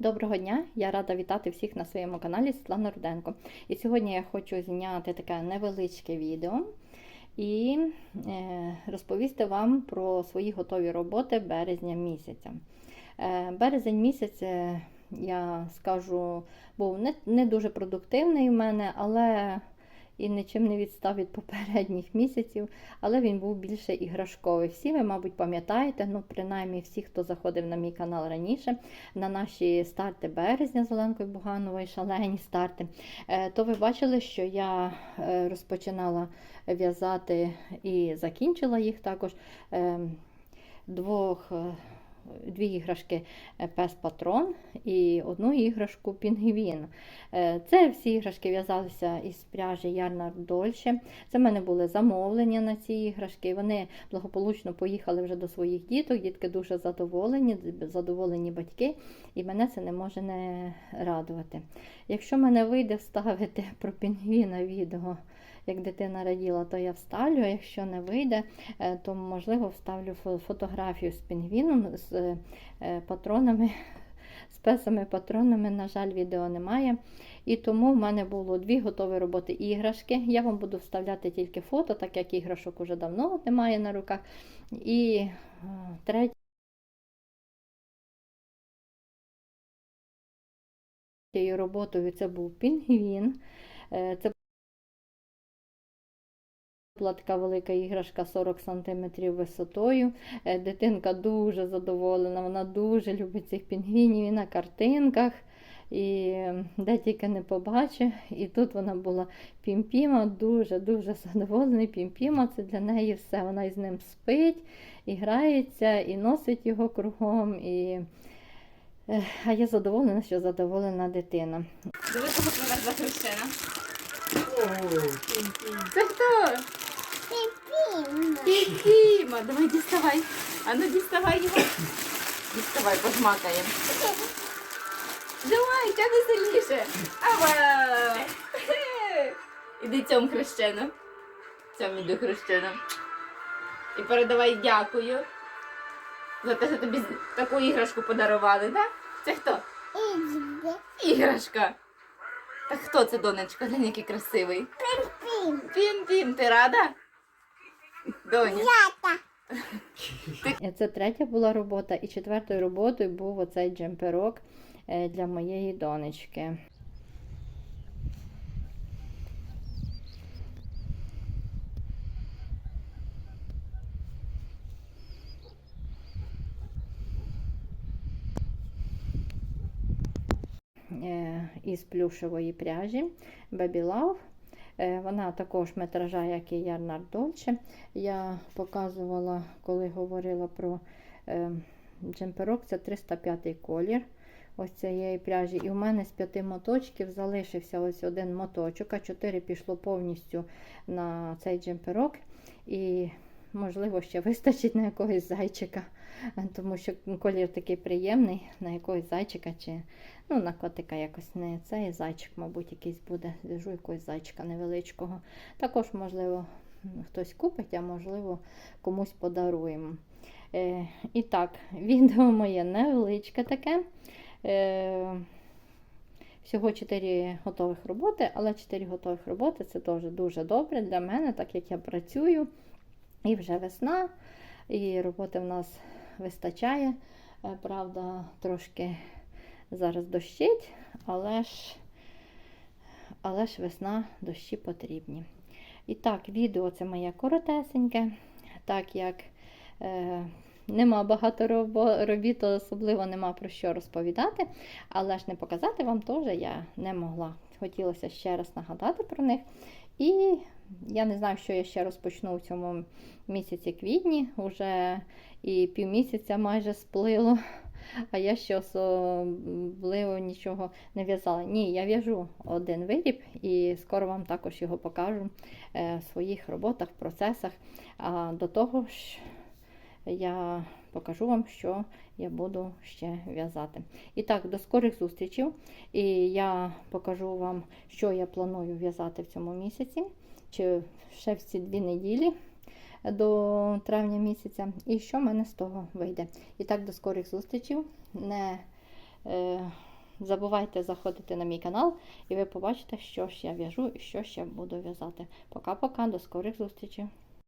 Доброго дня! Я рада вітати всіх на своєму каналі Світлана Руденко. І сьогодні я хочу зняти таке невеличке відео і е, розповісти вам про свої готові роботи березня місяця. Е, березень місяць, е, я скажу, був не, не дуже продуктивний в мене, але і нічим не відстав від попередніх місяців, але він був більше іграшковий. Всі ви, мабуть, пам'ятаєте, ну, принаймні всі, хто заходив на мій канал раніше, на наші старти березня з Оленкою Бугановою, шалені старти, е, то ви бачили, що я е, розпочинала в'язати і закінчила їх також е, двох. Дві іграшки е, пес патрон і одну іграшку пінгвін. Е, Це всі іграшки в'язалися із пряжі Ярнар Дольше. Це в мене були замовлення на ці іграшки. Вони благополучно поїхали вже до своїх діток. Дітки дуже задоволені, задоволені батьки, і мене це не може не радувати. Якщо мене вийде вставити про пінгвіна відео, як дитина раділа, то я вставлю. Якщо не вийде, е, то можливо вставлю фотографію з пінгвіном, з е, патронами. З песами патронами, на жаль, відео немає. І тому в мене було дві готові роботи іграшки. Я вам буду вставляти тільки фото, так як іграшок уже давно немає на руках. І е, третє. Роботою це був пінгвін. Це була така велика іграшка 40 см висотою. Е, Дитинка дуже задоволена, вона дуже любить цих пінгвінів і на картинках. І де тільки не побачить. І тут вона була пімпіма, дуже-дуже задоволений. Пімпіма це для неї все. Вона із ним спить, і грається, і носить його кругом. І... е, А я задоволена, що задоволена дитина. Кого привезла Христина. Це хто? Піпіма. Давай діставай. А ну діставай його. Діставай, пожмакаємо. Давай, тягни сильніше. Ава! Іди цьому хрещену. Цьому іду хрещену. І передавай дякую. За те, що тобі таку іграшку подарували, так? Це хто? Іграшка. Так хто це, донечка? Глянь, який красивий. Пім-пім, ти рада? Доня. Е, Це третя була робота, і четвертою роботою був оцей джемперок е, для моєї донечки. Е, Із плюшевої пряжі Baby Love. Е, Вона також метража, як і Ярнар Дольче. Я показувала, коли говорила про е, джемперок, це 305 колір ось цієї пряжі. І в мене з п'яти моточків залишився ось один моточок, а чотири пішло повністю на цей джемперок. І, можливо, ще вистачить на якогось зайчика, тому що колір такий приємний, на якогось зайчика чи ну, на котика якось не цей зайчик, мабуть, якийсь буде. Зв'яжу якогось зайчика невеличкого. Також, можливо, хтось купить, а можливо, комусь подаруємо. Е, і так, відео моє невеличке таке. Е, всього 4 готових роботи, але 4 готових роботи це теж дуже добре для мене, так як я працюю. І вже весна, і роботи в нас вистачає. Е, Правда, трошки зараз дощить, але ж, але ж весна дощі потрібні. І так, відео це моє коротесеньке, так як е, нема багато робіт, особливо нема про що розповідати, але ж не показати вам теж я не могла. Хотілося ще раз нагадати про них. І я не знаю, що я ще розпочну у цьому місяці квітні, уже і півмісяця майже сплило. А я ще особливо нічого не в'язала. Ні, я в'яжу один виріб і скоро вам також його покажу е, в своїх роботах, процесах. А до того ж, я покажу вам, що я буду ще в'язати. І так, до скорих зустрічей. І я покажу вам, що я планую в'язати в цьому місяці, чи ще в ці дві неділі до травня місяця, і що в мене з того вийде. І так, до скорих зустрічей. Не е, забувайте заходити на мій канал, і ви побачите, що ж я в'яжу і що ще буду в'язати. Пока-пока, до скорих зустрічей!